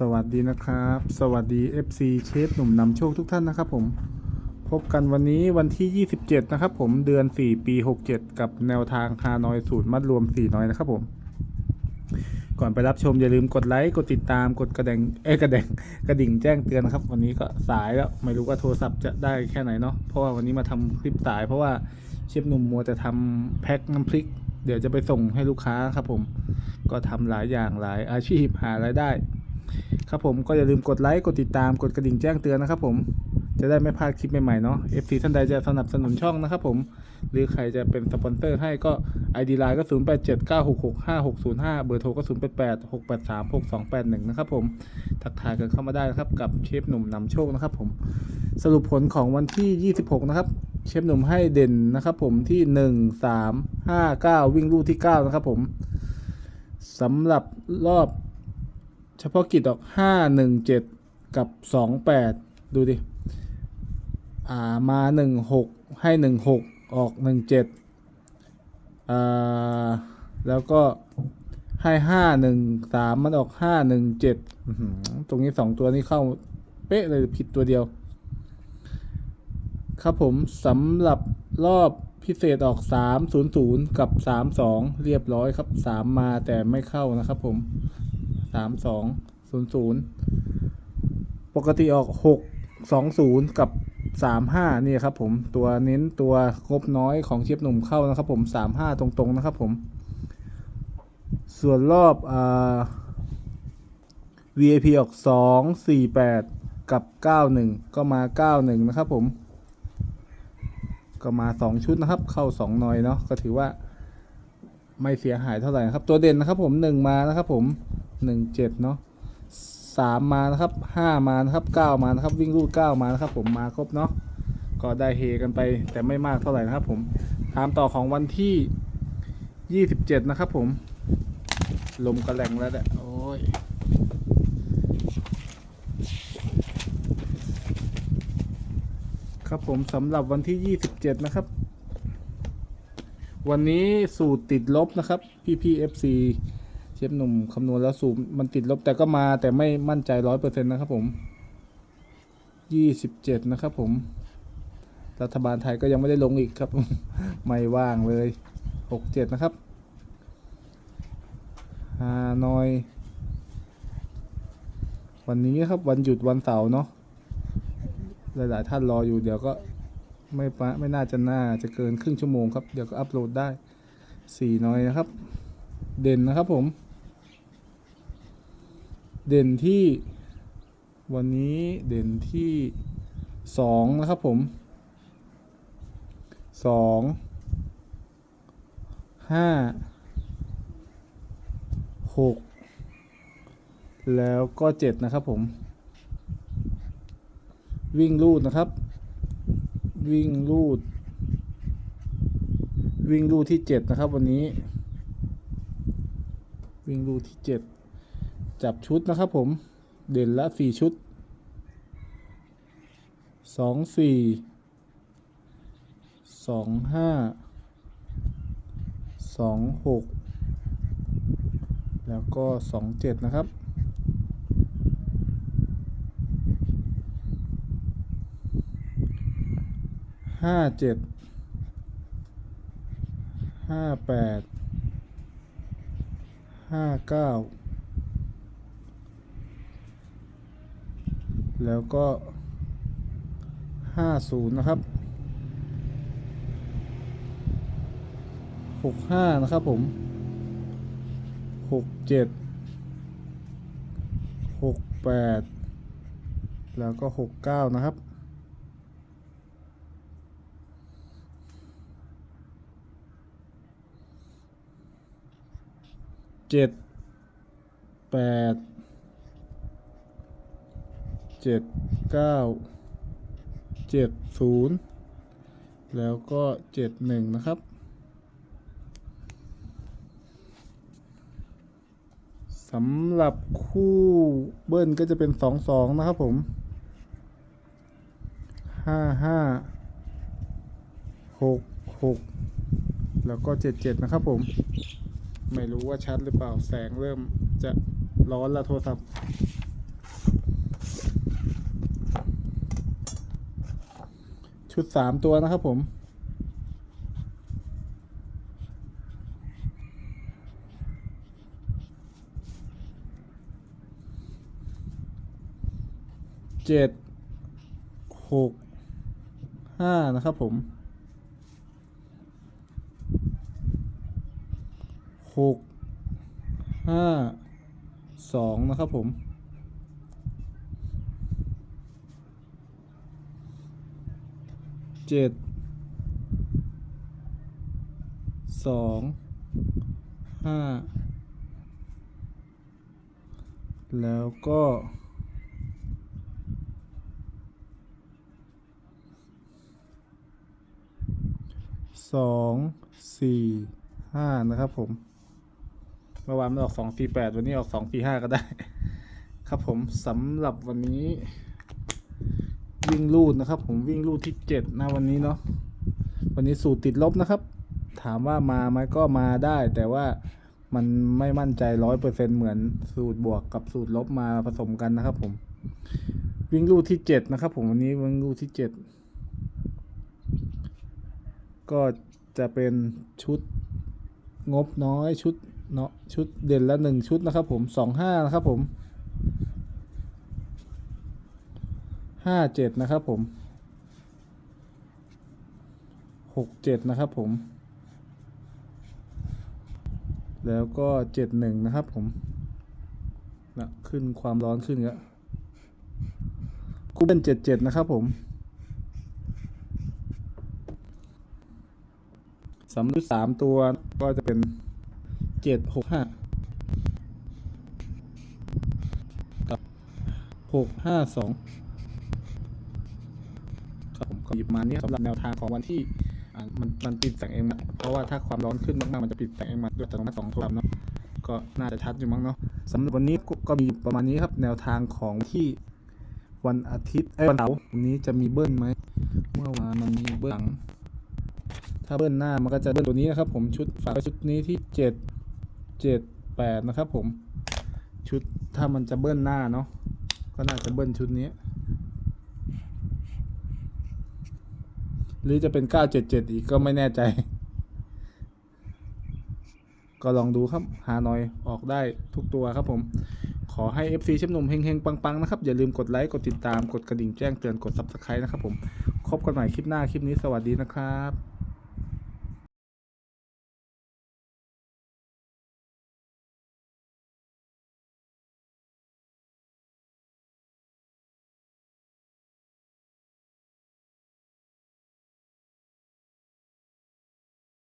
สวัสดีนะครับ สวัสดี FC เชฟหนุ่มนำโชคทุกท่านนะครับผม พบกันวันนี้วันที่ 27 นะครับผมเดือน 4 ปี 67 กับแนวทางฮานอยสูตรมัดรวม 4 น้อยนะครับผม ก่อนไปรับชมอย่าลืมกดไลค์ กดติดตามกดกระดิ่งเอ้กระดิ่งกระดิ่งแจ้งเตือนนะครับ วันนี้ก็สายแล้วไม่รู้ว่าโทรศัพท์จะได้แค่ไหนเนาะเพราะว่าวันนี้มาทำคลิปสาย เพราะว่าเชฟหนุ่มมัวแต่ทำแพ็คน้ำพริกเดี๋ยวจะไปส่งให้ลูกค้าครับผม ก็ทำหลายอย่างหลายอาชีพหารายได้ ครับผมก็อย่าลืมกดไลค์กดติดตามกดกระดิ่งแจ้งเตือนนะครับผมจะได้ไม่พลาดคลิปใหม่ๆเนาะ FC ท่านใดจะสนับสนุนช่องนะครับผม หรือใครจะเป็นสปอนเซอร์ให้ก็ ID Line ก็ 0 8 7 9 6 6 5 6 0 5 เบอร์โทรก็ 0 8 8 6 8 3 6 2 8 1 นะครับผม ทักทายกันเข้ามาได้นะครับ กับเชฟหนุ่มนำโชคนะครับผม สรุปผลของวันที่ 26 นะครับ เชฟหนุ่มให้เด่นนะครับผมที่ 1 3 5 9 วิ่งลู่ที่ 9 นะครับผมสำหรับรอบ ฉพาะกิจออกห้าหนึ่งเจ็ดกับสองแปดดูดิ อ่า มาหนึ่งหกให้หนึ่งหกออกหนึ่งเจ็ดอ่า แล้วก็ให้ห้าหนึ่งสามมันออกห้าหนึ่งเจ็ดตรงนี้สองตัวนี้เข้าเป๊ะเลยผิดตัวเดียว ครับผมสำหรับรอบพิเศษออก 300 กับ 32 เรียบร้อยครับ 3 มาแต่ไม่เข้านะครับผม 3200ปกติออก620กับ35นี่ครับผมตัวเน้นตัวงบน้อยของเชฟหนุ่มเข้านะครับผม35ตรงๆนะครับผม ส่วนรอบอ่า VIP ออก248กับ91ก็มา91นะครับผม ก็มา2ชุดนะครับ เข้า2หน่อยเนาะก็ถือว่าไม่เสียหายเท่าไหร่นะครับ ตัวเด่นนะครับผม1มานะครับผม 17เนาะ3มานะครับ5มานะครับ9มานะครับ วิ่งรูด9มานะครับ ผมมาครบเนาะก็ได้เฮกันไปแต่ไม่มากเท่าไหร่นะครับผมตามต่อของวันที่27นะครับ ผม ลมกระแหลงแล้วแหละโอ้ยครับผมสำหรับวันที่ 27 นะครับ วันนี้สูตรติดลบนะครับ พี่พี่ FC ชฟหนุ่มคำนวณแล้วสูตรมันติดลบแต่ก็มาแต่ไม่มั่นใจร้อยเปอร์เซ็นต์นะครับผม27นะครับผม รัฐบาลไทยก็ยังไม่ได้ลงอีกครับ ไม่ว่างเลย67นะครับฮานอย วันนี้ครับวันหยุดวันเสาร์เนาะหลาย ๆ ท่านรออยู่เดี๋ยวก็ไม่ปะไม่น่าจะน่าจะเกินครึ่งชั่วโมงครับ เดี๋ยวก็อัปโหลดได้สี่น้อยนะครับ เด่นนะครับผม เด่นที่วันนี้เด่นที่สองนะครับผมสองห้าหกแล้วก็เจ็ดนะครับผม วิ่งลูดนะครับ วิ่งลูด วิ่งลูดที่เจ็ดนะครับวันนี้ วิ่งลูดที่เจ็ด จับชุดนะครับผม เด่นละสี่ชุดสองสี่สองห้าสองหกแล้วก็สองเจ็ดนะครับห้าเจ็ดห้าแปดห้าเก้า แล้วก็ห้าศูนย์นะครับหกห้านะครับผมหกเจ็ดหกแปดแล้วก็หกเก้านะครับเจ็ดแปด เจ็ดเก้าเจ็ดศูนย์แล้วก็เจ็ดหนึ่งนะครับสำหรับคู่เบิ้ลก็จะเป็นสองสองนะครับผมห้าห้าหกหกแล้วก็เจ็ดเจ็ดนะครับผม ไม่รู้ว่าชัดหรือเปล่าแสงเริ่มจะร้อนแล้วโทรศัพท์ ชุดสามตัวนะครับผม เจ็ดหกห้านะครับผมหกห้าสองนะครับผม จ็ดสองห้าแล้วก็สองสี่ห้านะครับผม เมื่อวานมันออกสองสี่แปดวันนี้ออกสองสี่ห้าก็ได้ ครับผมสำหรับวันนี้ วิ่งลูดนะครับ ผมวิ่งลูดที่เจ็ดนะวันนี้เนาะวันนี้สูตรติดลบนะครับ ถามว่ามาไหมก็มาได้ แต่ว่ามันไม่มั่นใจร้อยเปอร์เซ็นเหมือนสูตรบวกกับสูตรลบมาผสมกันนะครับ ผม วิ่งลูดที่เจ็ดนะครับ ผมวันนี้วิ่งลูดที่เจ็ดก็จะเป็นชุดงบน้อยชุดเนาะชุดเด่นละหนึ่งชุดนะครับ ผมสองห้านะครับ ผม ห้าเจ็ดนะครับผมหกเจ็ดนะครับผม แล้วก็เจ็ดหนึ่งนะครับผมนะขึ้นความร้อนขึ้นเยอะกูเป็นเจ็ดเจ็ดนะครับผมสำหรับสามตัวก็จะเป็นเจ็ดหกห้ากับหกห้าสอง ครับผมก็หยิบมาเนี่ยสำหรับแนวทางของวันที่มันมันปิดแสงเองนะเพราะว่าถ้าความร้อนขึ้นมากๆมันจะปิดแสงเองมาด้วยอัตโนมัติสองตัวเนาะก็น่าจะชัดอยู่มั้งเนาะสำหรับวันนี้ก็มีประมาณนี้ครับแนวทางของที่วันอาทิตย์เอ้วันเสาร์วันนี้จะมีเบิ้ลไหมเมื่อวานมันมีเบิ้ลหลัง ถ้าเบิ้ลหน้ามันก็จะเบิ้ลตัวนี้นะครับ ผมชุดฝาชุดนี้ที่เจ็ดเจ็ดแปดนะครับ ผมชุดถ้ามันจะเบิ้ลหน้าเนาะก็น่าจะเบิ้ลชุดนี้ หรือจะเป็น 977 อีกก็ไม่แน่ใจ ก็ลองดูครับ หาหน่อยออกได้ทุกตัวครับผม ขอให้ FC เชฟหนุ่มเฮงๆ ปัง ๆ นะครับ อย่าลืมกดไลค์ กดติดตาม กดกระดิ่งแจ้งเตือน กด Subscribe นะครับผม คบกันใหม่คลิปหน้า คลิปนี้สวัสดีนะครับ